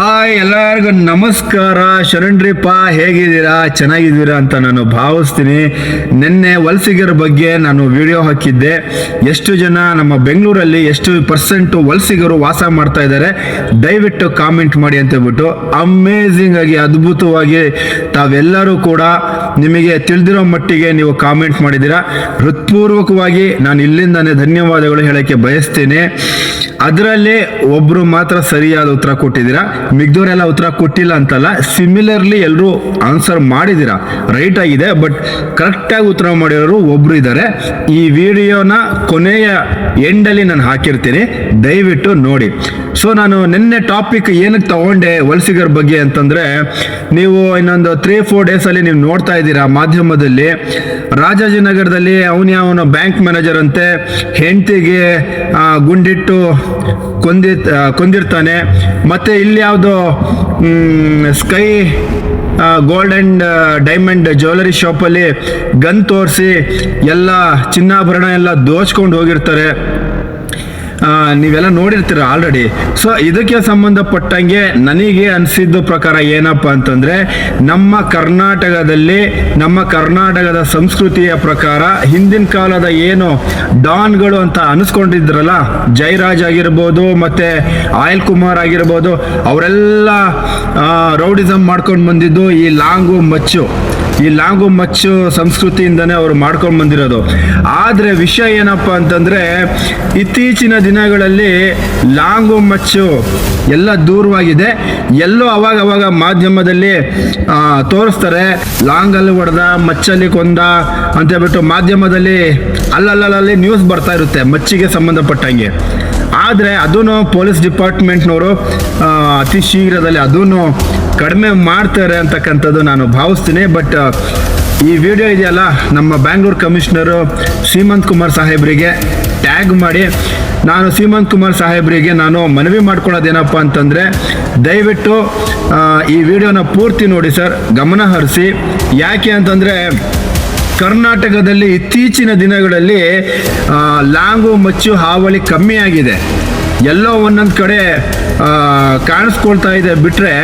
Hi ಎಲ್ಲರಿಗೂ ನಮಸ್ಕಾರ. ಶರಣ್ರಿಪ್ಪ ಹೇಗಿದ್ದೀರಾ? ಚೆನ್ನಾಗಿದ್ದೀರಾ ಅಂತ ನಾನು ಭಾವಿಸ್ತೀನಿ. ನಿನ್ನೆ ವಲಸಿಗರ ಬಗ್ಗೆ ನಾನು ವಿಡಿಯೋ ಹಾಕಿದ್ದೆ. ಎಷ್ಟು ಜನ ನಮ್ಮ ಬೆಂಗಳೂರಲ್ಲಿ ಎಷ್ಟು ಪರ್ಸೆಂಟ್ ವಲಸಿಗರು ವಾಸ ಮಾಡ್ತಾ ಇದ್ದಾರೆ, ದಯವಿಟ್ಟು ಕಾಮೆಂಟ್ ಮಾಡಿ ಅಂತ ಹೇಳ್ಬಿಟ್ಟು ಅಮೇಝಿಂಗ್ ಆಗಿ, ಅದ್ಭುತವಾಗಿ ತಾವೆಲ್ಲರೂ ಕೂಡ ನಿಮಗೆ ತಿಳಿದಿರೋ ಮಟ್ಟಿಗೆ ನೀವು ಕಾಮೆಂಟ್ ಮಾಡಿದ್ದೀರಾ. ಹೃತ್ಪೂರ್ವಕವಾಗಿ ನಾನು ಇಲ್ಲಿಂದಾನೇ ಧನ್ಯವಾದಗಳು ಹೇಳೋಕ್ಕೆ ಬಯಸ್ತೇನೆ. ಅದರಲ್ಲಿ ಒಬ್ಬರು ಮಾತ್ರ ಸರಿಯಾದ ಉತ್ತರ ಕೊಟ್ಟಿದ್ದೀರಾ. ಮಿಗ್ದವರೆಲ್ಲ ಉತ್ತರ ಕೊಟ್ಟಿಲ್ಲ ಅಂತಲ್ಲ ಸಿಮಿಲರ್ಲಿ ಎಲ್ಲರೂ ಆನ್ಸರ್ ಮಾಡಿದ್ದೀರಾ? ರೈಟ್ ಆಗಿದೆ ಬಟ್ ಕರೆಕ್ಟಾಗಿ ಉತ್ತರ ಮಾಡಿರೋರು ಒಬ್ರು ಇದ್ದಾರೆ. ಈ ವಿಡಿಯೋನ ಕೊನೆಯ ಎಂಡಲ್ಲಿ ನಾನು ಹಾಕಿರ್ತೀನಿ, ದಯವಿಟ್ಟು ನೋಡಿ. ಸೊ ನಾನು ನಿನ್ನೆ ಟಾಪಿಕ್ ಏನಕ್ಕೆ ತಗೊಂಡೆ ವಲಸಿಗರ ಬಗ್ಗೆ ಅಂತಂದ್ರೆ, ನೀವು ಇನ್ನೊಂದು ತ್ರೀ ಫೋರ್ ಡೇಸಲ್ಲಿ ನೀವು ನೋಡ್ತಾ ಇದ್ದೀರಾ ಮಾಧ್ಯಮದಲ್ಲಿ. ರಾಜಾಜಿನಗರದಲ್ಲಿ ಅವನ ಅವನ ಬ್ಯಾಂಕ್ ಮ್ಯಾನೇಜರ್ ಅಂತೆ, ಹೆಂಡತಿಗೆ ಗುಂಡಿಟ್ಟು ಕೊಂದಿ ಕೊಂದಿರ್ತಾನೆ. ಮತ್ತು ಇಲ್ಲಿ ಯಾವುದೋ sky gold and diamond jewellery ಶಾಪಲ್ಲಿ ಗನ್ ತೋರಿಸಿ ಎಲ್ಲ ಚಿನ್ನಾಭರಣ ಎಲ್ಲ ದೋಚ್ಕೊಂಡು ಹೋಗಿರ್ತಾರೆ. ನೀವೆಲ್ಲ ನೋಡಿರ್ತೀರ ಆಲ್ರೆಡಿ ಸೊ ಇದಕ್ಕೆ ಸಂಬಂಧಪಟ್ಟಂಗೆ ನನಗೆ ಅನಿಸಿದ್ದು ಪ್ರಕಾರ ಏನಪ್ಪ ಅಂತಂದ್ರೆ, ನಮ್ಮ ಕರ್ನಾಟಕದಲ್ಲಿ, ನಮ್ಮ ಕರ್ನಾಟಕದ ಸಂಸ್ಕೃತಿಯ ಪ್ರಕಾರ ಹಿಂದಿನ ಕಾಲದ ಏನು ಡಾನ್ಗಳು ಅಂತ ಅನಿಸ್ಕೊಂಡಿದ್ರಲ್ಲ ಜಯರಾಜ್ ಆಗಿರ್ಬೋದು ಮತ್ತೆ ಆಯಿಲ್ ಕುಮಾರ್ ಆಗಿರ್ಬೋದು, ಅವರೆಲ್ಲ ರೌಡಿಸಮ್ ಮಾಡ್ಕೊಂಡು ಬಂದಿದ್ದು ಈ ಲಾಂಗು ಮಚ್ಚು. ಈ ಲಾಂಗು ಮಚ್ಚು ಸಂಸ್ಕೃತಿಯಿಂದನೇ ಅವರು ಮಾಡ್ಕೊಂಡು ಬಂದಿರೋದು. ಆದರೆ ವಿಷಯ ಏನಪ್ಪ ಅಂತಂದ್ರೆ, ಇತ್ತೀಚಿನ ದಿನಗಳಲ್ಲಿ ಲಾಂಗು ಮಚ್ಚು ಎಲ್ಲ ದೂರವಾಗಿದೆ. ಎಲ್ಲೋ ಅವಾಗ ಅವಾಗ ಮಾಧ್ಯಮದಲ್ಲಿ ತೋರಿಸ್ತಾರೆ, ಲಾಂಗಲ್ಲಿ ಹೊಡೆದ, ಮಚ್ಚಲ್ಲಿ ಕೊಂದ ಅಂತ ಹೇಳ್ಬಿಟ್ಟು ಮಾಧ್ಯಮದಲ್ಲಿ ಅಲ್ಲಲ್ಲಲ್ಲಿ ನ್ಯೂಸ್ ಬರ್ತಾ ಇರುತ್ತೆ, ಮಚ್ಚಿಗೆ ಸಂಬಂಧಪಟ್ಟಂಗೆ. ಆದರೆ ಅದನ್ನು ಪೊಲೀಸ್ ಡಿಪಾರ್ಟ್ಮೆಂಟ್ನವರು ಅತಿ ಶೀಘ್ರದಲ್ಲಿ ಅದನ್ನು ಕಡಿಮೆ ಮಾಡ್ತಾರೆ ಅಂತಕ್ಕಂಥದ್ದು ನಾನು ಭಾವಿಸ್ತೀನಿ. ಬಟ್ ಈ ವಿಡಿಯೋ ಇದೆಯಲ್ಲ, ನಮ್ಮ ಬ್ಯಾಂಗ್ಳೂರ್ ಕಮಿಷನರು ಶ್ರೀಮಂತ್ ಕುಮಾರ್ ಸಾಹೇಬರಿಗೆ ಟ್ಯಾಗ್ ಮಾಡಿ. ನಾನು ಶ್ರೀಮಂತ್ ಕುಮಾರ್ ಸಾಹೇಬರಿಗೆ ನಾನು ಮನವಿ ಮಾಡ್ಕೊಳ್ಳೋದೇನಪ್ಪ ಅಂತಂದರೆ, ದಯವಿಟ್ಟು ಈ ವಿಡಿಯೋನ ಪೂರ್ತಿ ನೋಡಿ ಸರ್, ಗಮನ ಹರಿಸಿ. ಯಾಕೆ ಅಂತಂದರೆ ಕರ್ನಾಟಕದಲ್ಲಿ ಇತ್ತೀಚಿನ ದಿನಗಳಲ್ಲಿ ಲಾಂಗು ಮಚ್ಚು ಹಾವಳಿ ಕಮ್ಮಿ ಆಗಿದೆ ಎಲ್ಲೋ ಒಂದೊಂದು ಕಡೆ ಕಾಣಿಸ್ಕೊಳ್ತಾ ಇದೆ ಬಿಟ್ಟರೆ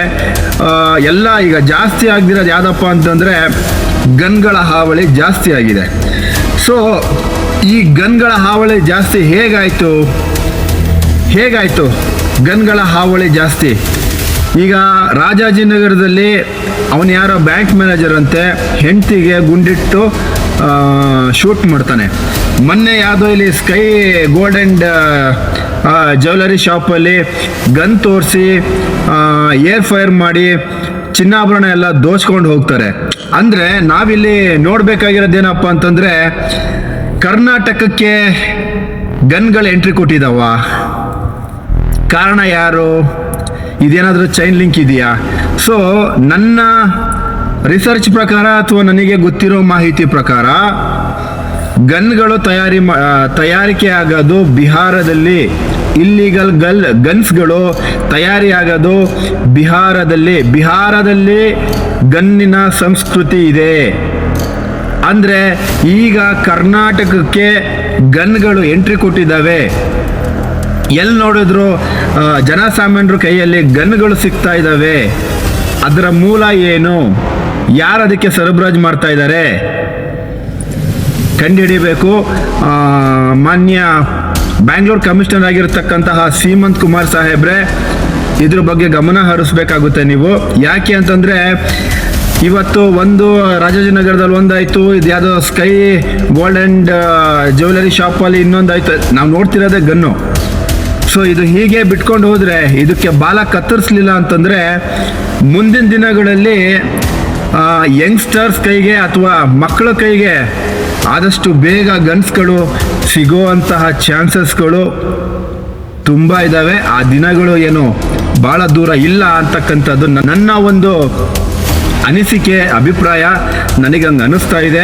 ಎಲ್ಲ ಈಗ ಜಾಸ್ತಿ ಆಗದಿರೋದು ಯಾವುದಪ್ಪ ಅಂತಂದರೆ ಗನ್ಗಳ ಹಾವಳಿ ಜಾಸ್ತಿ ಆಗಿದೆ. ಸೊ ಈ ಗನ್ಗಳ ಹಾವಳಿ ಜಾಸ್ತಿ ಹೇಗಾಯಿತು? ಹೇಗಾಯಿತು ಗನ್ಗಳ ಹಾವಳಿ ಜಾಸ್ತಿ? ಈಗ ರಾಜಾಜಿನಗರದಲ್ಲಿ ಅವನು ಯಾರೋ ಬ್ಯಾಂಕ್ ಮ್ಯಾನೇಜರ್ ಅಂತೆ, ಹೆಂಡತಿಗೆ ಗುಂಡಿಟ್ಟು ಶೂಟ್ ಮಾಡ್ತಾನೆ. ಮೊನ್ನೆ ಯಾವುದೋ ಇಲ್ಲಿ ಸ್ಕೈ ಗೋಲ್ಡ್ ಆ್ಯಂಡ್ ಜ್ಯುವೆಲರಿ ಶಾಪಲ್ಲಿ ಗನ್ ತೋರಿಸಿ ಏರ್ ಫೈರ್ ಮಾಡಿ ಚಿನ್ನಾಭರಣ ಎಲ್ಲ ದೋಚ್ಕೊಂಡು ಹೋಗ್ತಾರೆ. ಅಂದರೆ ನಾವಿಲ್ಲಿ ನೋಡಬೇಕಾಗಿರೋದೇನಪ್ಪ ಅಂತಂದರೆ, ಕರ್ನಾಟಕಕ್ಕೆ ಗನ್ಗಳು ಎಂಟ್ರಿ ಕೊಟ್ಟಿದ್ದಾವ ಕಾರಣ ಯಾರು? ಇದೇನಾದರೂ ಚೈನ್ ಲಿಂಕ್ ಇದೆಯಾ? ಸೊ ನನ್ನ ರಿಸರ್ಚ್ ಪ್ರಕಾರ ಅಥವಾ ನನಗೆ ಗೊತ್ತಿರೋ ಮಾಹಿತಿ ಪ್ರಕಾರ, ಗನ್ಗಳು ತಯಾರಿ ತಯಾರಿಕೆ ಆಗೋದು ಬಿಹಾರದಲ್ಲಿ ಇಲ್ಲಿಗಲ್ ಗಲ್ ಗನ್ಸ್ಗಳು ತಯಾರಿ ಆಗೋದು ಬಿಹಾರದಲ್ಲಿ. ಬಿಹಾರದಲ್ಲಿ ಗನ್ನಿನ ಸಂಸ್ಕೃತಿ ಇದೆ. ಅಂದರೆ ಈಗ ಕರ್ನಾಟಕಕ್ಕೆ ಗನ್ಗಳು ಎಂಟ್ರಿ ಕೊಟ್ಟಿದ್ದಾವೆ. ಎಲ್ಲಿ ನೋಡಿದ್ರು ಜನಸಾಮಾನ್ಯರು ಕೈಯಲ್ಲಿ ಗನ್ಗಳು ಸಿಗ್ತಾ ಇದ್ದಾವೆ. ಅದರ ಮೂಲ ಏನು? ಯಾರು ಅದಕ್ಕೆ ಸರಬರಾಜು ಮಾಡ್ತಾ ಇದ್ದಾರೆ? ಕಂಡುಹಿಡಿಬೇಕು ಮಾನ್ಯ ಬ್ಯಾಂಗ್ಳೂರ್ ಕಮಿಷನರ್ ಆಗಿರತಕ್ಕಂತಹ ಸೀಮಂತ್ ಕುಮಾರ್ ಸಾಹೇಬ್ರೆ, ಇದ್ರ ಬಗ್ಗೆ ಗಮನ ಹರಿಸ್ಬೇಕಾಗುತ್ತೆ ನೀವು. ಯಾಕೆ ಅಂತಂದರೆ, ಇವತ್ತು ಒಂದು ರಾಜಾಜಿನಗರದಲ್ಲಿ ಒಂದಾಯಿತು, ಇದು ಯಾವುದೋ ಸ್ಕೈ ಗೋಲ್ಡ್ ಆ್ಯಂಡ್ ಜ್ಯುವೆಲರಿ ಶಾಪಲ್ಲಿ ಇನ್ನೊಂದಾಯಿತು. ನಾವು ನೋಡ್ತಿರೋದೇ ಗನ್ನು. ಸೊ ಇದು ಹೀಗೆ ಬಿಟ್ಕೊಂಡು ಹೋದರೆ ಇದಕ್ಕೆ ಬಾಲ ಕತ್ತರಿಸಲಿಲ್ಲ ಅಂತಂದರೆ ಮುಂದಿನ ದಿನಗಳಲ್ಲಿ ಯಂಗ್ಸ್ಟರ್ಸ್ ಕೈಗೆ ಅಥವಾ ಮಕ್ಕಳ ಕೈಗೆ ಆದಷ್ಟು ಬೇಗ ಗನ್ಸ್ಗಳು ಸಿಗೋವಂತಹ ಚಾನ್ಸಸ್ಗಳು ತುಂಬ ಇದ್ದಾವೆ ಆ ದಿನಗಳು ಏನು ಭಾಳ ದೂರ ಇಲ್ಲ ಅಂತಕ್ಕಂಥದ್ದು ನನ್ನ ಒಂದು ಅನಿಸಿಕೆ, ಅಭಿಪ್ರಾಯ ನನಗೆ ಹಂಗೆ ಅನಿಸ್ತಾ ಇದೆ.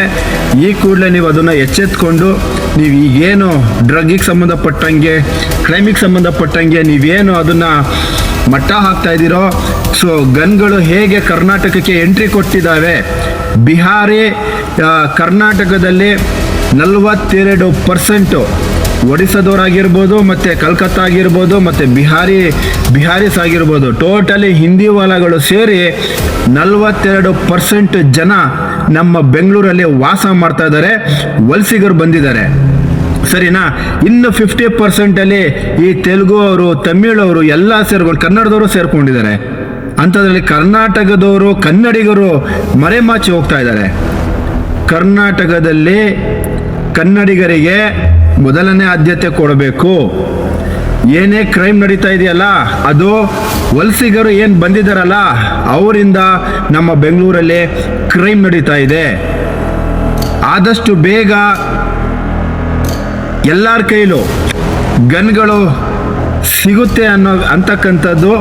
ಈ ಕೂಡಲೇ ನೀವು ಅದನ್ನು ಎಚ್ಚೆತ್ಕೊಂಡು ನೀವು ಈಗೇನು ಡ್ರಗ್ಗಿಗೆ ಸಂಬಂಧಪಟ್ಟಂಗೆ, ಕ್ರೈಮಿಗೆ ಸಂಬಂಧಪಟ್ಟಂಗೆ ನೀವೇನು ಅದನ್ನು ಮಟ್ಟ ಹಾಕ್ತಾ ಇದ್ದೀರೋ, ಸೊ ಗನ್ಗಳು ಹೇಗೆ ಕರ್ನಾಟಕಕ್ಕೆ ಎಂಟ್ರಿ ಕೊಟ್ಟಿದ್ದಾವೆ, ಬಿಹಾರಿ ಕರ್ನಾಟಕದಲ್ಲಿ ನಲವತ್ತೆರಡು ಪರ್ಸೆಂಟು ಒಡಿಸ್ಸಾದವರಾಗಿರ್ಬೋದು, ಮತ್ತು ಕಲ್ಕತ್ತಾ ಆಗಿರ್ಬೋದು, ಮತ್ತು ಬಿಹಾರಿ ಬಿಹಾರಿಸ್ ಆಗಿರ್ಬೋದು ಟೋಟಲಿ ಹಿಂದಿ ಹೊಲಗಳು ಸೇರಿ ನಲವತ್ತೆರಡು ಪರ್ಸೆಂಟ್ ಜನ ನಮ್ಮ ಬೆಂಗಳೂರಲ್ಲಿ ವಾಸ ಮಾಡ್ತಾ ಇದ್ದಾರೆ. ವಲಸಿಗರು ಬಂದಿದ್ದಾರೆ. ಸರಿನಾ? ಇನ್ನು ಫಿಫ್ಟಿ ಪರ್ಸೆಂಟಲ್ಲಿ ಈ ತೆಲುಗು ಅವರು ತಮಿಳವರು ಎಲ್ಲ ಸೇರ್ಕೊಂಡು, ಕನ್ನಡದವರು ಸೇರ್ಕೊಂಡಿದ್ದಾರೆ. ಅಂಥದ್ರಲ್ಲಿ ಕರ್ನಾಟಕದವರು, ಕನ್ನಡಿಗರು ಮರೆಮಾಚಿ ಹೋಗ್ತಾ ಇದ್ದಾರೆ. ಕರ್ನಾಟಕದಲ್ಲಿ ಕನ್ನಡಿಗರಿಗೆ ಮೊದಲನೇ ಆದ್ಯತೆ ಕೊಡಬೇಕು. ಏನೇ ಕ್ರೈಮ್ ನಡೀತಾ ಇದೆಯಲ್ಲ, ಅದು ವಲಸಿಗರು ಏನು ಬಂದಿದ್ದಾರಲ್ಲ ಅವರಿಂದ ನಮ್ಮ ಬೆಂಗಳೂರಲ್ಲಿ ಕ್ರೈಮ್ ನಡೀತಾ ಇದೆ. ಆದಷ್ಟು ಬೇಗ ಎಲ್ಲರ ಕೈಲೂ ಗನ್ಗಳು ಸಿಗುತ್ತೆ ಅನ್ನೋ ಅಂತಕ್ಕಂಥದ್ದು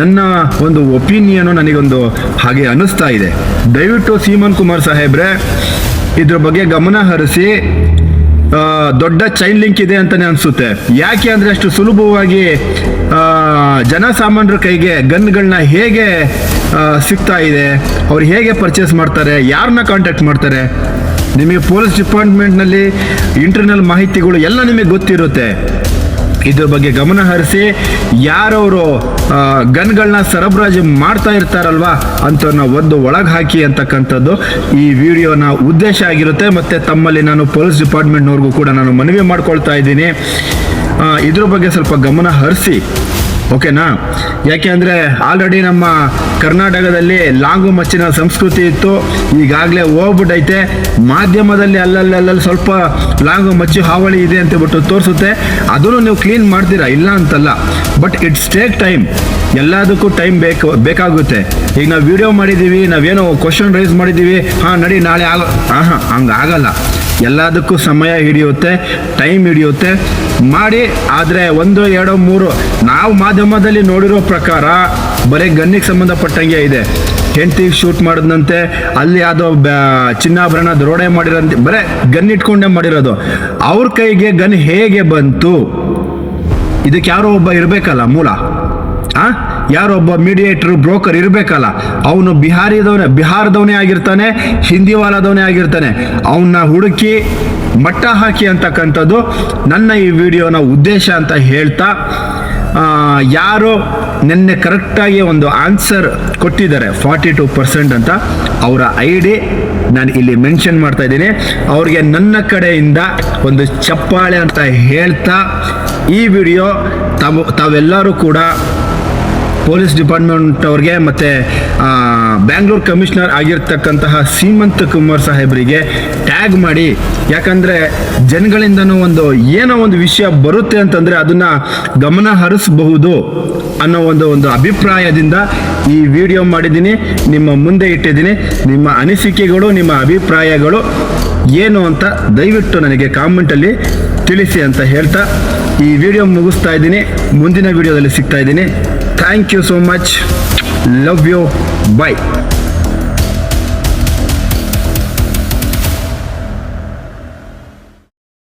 ನನ್ನ ಒಂದು ಒಪಿನಿಯನು ನನಗೊಂದು ಹಾಗೆ ಅನ್ನಿಸ್ತಾ ಇದೆ. ದಯವಿಟ್ಟು ಸೀಮನ್ ಕುಮಾರ್ ಸಾಹೇಬ್ರೆ, ಇದ್ರ ಬಗ್ಗೆ ಗಮನ ಹರಿಸಿ ದೊಡ್ಡ ಚೈನ್ ಲಿಂಕ್ ಇದೆ ಅಂತಾನೆ ಅನ್ಸುತ್ತೆ. ಯಾಕೆ ಅಂದ್ರೆ ಅಷ್ಟು ಸುಲಭವಾಗಿ ಜನಸಾಮಾನ್ಯರ ಕೈಗೆ ಗನ್ಗಳನ್ನ ಹೇಗೆ ಸಿಗ್ತಾ ಇದೆ, ಅವ್ರು ಹೇಗೆ ಪರ್ಚೇಸ್ ಮಾಡ್ತಾರೆ ಯಾರನ್ನ ಕಾಂಟ್ಯಾಕ್ಟ್ ಮಾಡ್ತಾರೆ, ನಿಮಗೆ ಪೊಲೀಸ್ ಡಿಪಾರ್ಟ್ಮೆಂಟ್ನಲ್ಲಿ ಇಂಟರ್ನಲ್ ಮಾಹಿತಿಗಳು ಎಲ್ಲ ನಿಮಗೆ ಗೊತ್ತಿರುತ್ತೆ. ಇದ್ರ ಬಗ್ಗೆ ಗಮನ ಹರಿಸಿ ಯಾರವರು ಗನ್ಗಳನ್ನ ಸರಬರಾಜು ಮಾಡ್ತಾ ಇರ್ತಾರಲ್ವಾ ಅಂಥವ್ರನ್ನ ಒಂದು ಒಳಗೆ ಹಾಕಿ ಅಂತಕ್ಕಂಥದ್ದು ಈ ವಿಡಿಯೋನ ಉದ್ದೇಶ ಆಗಿರುತ್ತೆ. ಮತ್ತು ತಮ್ಮಲ್ಲಿ ನಾನು ಪೊಲೀಸ್ ಡಿಪಾರ್ಟ್ಮೆಂಟ್ನವ್ರಿಗೂ ಕೂಡ ನಾನು ಮನವಿ ಮಾಡ್ಕೊಳ್ತಾ ಇದ್ದೀನಿ. ಇದ್ರ ಬಗ್ಗೆ ಸ್ವಲ್ಪ ಗಮನ ಹರಿಸಿ. ಓಕೆನಾ? ಯಾಕೆ ಅಂದರೆ ಆಲ್ರೆಡಿ ನಮ್ಮ ಕರ್ನಾಟಕದಲ್ಲಿ ಲಾಂಗು ಮಚ್ಚಿನ ಸಂಸ್ಕೃತಿ ಇತ್ತು. ಈಗಾಗಲೇ ಹೋಗ್ಬಿಟ್ಟೈತೆ. ಮಾಧ್ಯಮದಲ್ಲಿ ಅಲ್ಲಲ್ಲಿ ಅಲ್ಲಲ್ಲಿ ಸ್ವಲ್ಪ ಲಾಂಗು ಮಚ್ಚು ಹಾವಳಿ ಇದೆ ಅಂತ ಬಿಟ್ಟು ತೋರಿಸುತ್ತೆ. ಅದನ್ನು ನೀವು ಕ್ಲೀನ್ ಮಾಡ್ತೀರಾ? ಇಲ್ಲ ಅಂತಲ್ಲ. ಬಟ್ ಇಟ್ಸ್ ಟೇಕ್ ಟೈಮ್ ಎಲ್ಲದಕ್ಕೂ ಟೈಮ್ ಬೇಕು, ಬೇಕಾಗುತ್ತೆ. ಈಗ ನಾವು ವಿಡಿಯೋ ಮಾಡಿದ್ದೀವಿ ನಾವೇನೋ ಕ್ವಶನ್ ರೈಸ್ ಮಾಡಿದ್ದೀವಿ ಹಾಂ, ನಡಿ, ನಾಳೆ ಆಗ ಹಾಂ ಹಾಂ ಹಂಗಾಗಲ್ಲ. ಎಲ್ಲದಕ್ಕೂ ಸಮಯ ಹಿಡಿಯುತ್ತೆ ಟೈಮ್ ಹಿಡಿಯುತ್ತೆ. ಮಾಡಿ, ಆದರೆ ಒಂದು ಎರಡು ಮೂರು, ನಾವು ಮಾಧ್ಯಮದಲ್ಲಿ ನೋಡಿರೋ ಪ್ರಕಾರ ಬರೀ ಗನ್ನಿಗೆ ಸಂಬಂಧಪಟ್ಟಂಗೆ ಇದೆ. ಹೆಂಡತಿ ಶೂಟ್ ಮಾಡಿದಂತೆ ಅಲ್ಲಿ ಯಾವುದೋ ಚಿನ್ನಾಭರಣ ದರೋಡೆ ಮಾಡಿರೋಂತೆ, ಬರೀ ಗನ್ ಇಟ್ಕೊಂಡೇ ಮಾಡಿರೋದು. ಅವ್ರ ಕೈಗೆ ಗನ್ ಹೇಗೆ ಬಂತು? ಇದಕ್ಕೆ ಯಾರೋ ಒಬ್ಬ ಇರಬೇಕಲ್ಲ ಮೂಲ. ಆ? ಯಾರೋ ಒಬ್ಬ ಮೀಡಿಯೇಟರ್ ಬ್ರೋಕರ್ ಇರಬೇಕಲ್ಲ. ಅವನು ಬಿಹಾರಿದವನೇ, ಬಿಹಾರದವನೇ ಆಗಿರ್ತಾನೆ ಹಿಂದಿ ವಾಲದವನೇ ಆಗಿರ್ತಾನೆ. ಅವನ್ನ ಹುಡುಕಿ ಮಟ್ಟ ಹಾಕಿ ಅಂತಕ್ಕಂಥದ್ದು ನನ್ನ ಈ ವಿಡಿಯೋನ ಉದ್ದೇಶ ಅಂತ ಹೇಳ್ತಾ ಯಾರು ನಿನ್ನೆ ಕರೆಕ್ಟಾಗಿ ಒಂದು ಆನ್ಸರ್ ಕೊಟ್ಟಿದ್ದಾರೆ ಫಾರ್ಟಿ ಟು ಪರ್ಸೆಂಟ್ ಅಂತ. ಅವರ ಐ ಡಿ ನಾನು ಇಲ್ಲಿ ಮೆನ್ಷನ್ ಮಾಡ್ತಾ ಇದ್ದೀನಿ. ಅವ್ರಿಗೆ ನನ್ನ ಕಡೆಯಿಂದ ಒಂದು ಚಪ್ಪಾಳೆ ಅಂತ ಹೇಳ್ತಾ ಈ ವಿಡಿಯೋ ತಾವು ತಾವೆಲ್ಲರೂ ಕೂಡ ಪೊಲೀಸ್ ಡಿಪಾರ್ಟ್ಮೆಂಟ್ ಅವ್ರಿಗೆ ಮತ್ತು ಬ್ಯಾಂಗ್ಳೂರ್ ಕಮಿಷನರ್ ಆಗಿರ್ತಕ್ಕಂತಹ ಸೀಮಂತ್ ಕುಮಾರ್ ಸಾಹೇಬರಿಗೆ ಟ್ಯಾಗ್ ಮಾಡಿ. ಯಾಕಂದರೆ ಜನಗಳಿಂದನೂ ಒಂದು ಏನೋ ಒಂದು ವಿಷಯ ಬರುತ್ತೆ ಅಂತಂದರೆ ಅದನ್ನು ಗಮನ ಹರಿಸಬಹುದು ಅನ್ನೋ ಒಂದು ಒಂದು ಅಭಿಪ್ರಾಯದಿಂದ ಈ ವಿಡಿಯೋ ಮಾಡಿದ್ದೀನಿ. ನಿಮ್ಮ ಮುಂದೆ ಇಟ್ಟಿದ್ದೀನಿ. ನಿಮ್ಮ ಅನಿಸಿಕೆಗಳು, ನಿಮ್ಮ ಅಭಿಪ್ರಾಯಗಳು ಏನು ಅಂತ ದಯವಿಟ್ಟು ನನಗೆ ಕಾಮೆಂಟಲ್ಲಿ ತಿಳಿಸಿ ಅಂತ ಹೇಳ್ತಾ ಈ ವಿಡಿಯೋ ಮುಗಿಸ್ತಾ ಇದ್ದೀನಿ. ಮುಂದಿನ ವಿಡಿಯೋದಲ್ಲಿ ಸಿಗ್ತಾ ಇದ್ದೀನಿ. Thank you so much. Love you. Bye.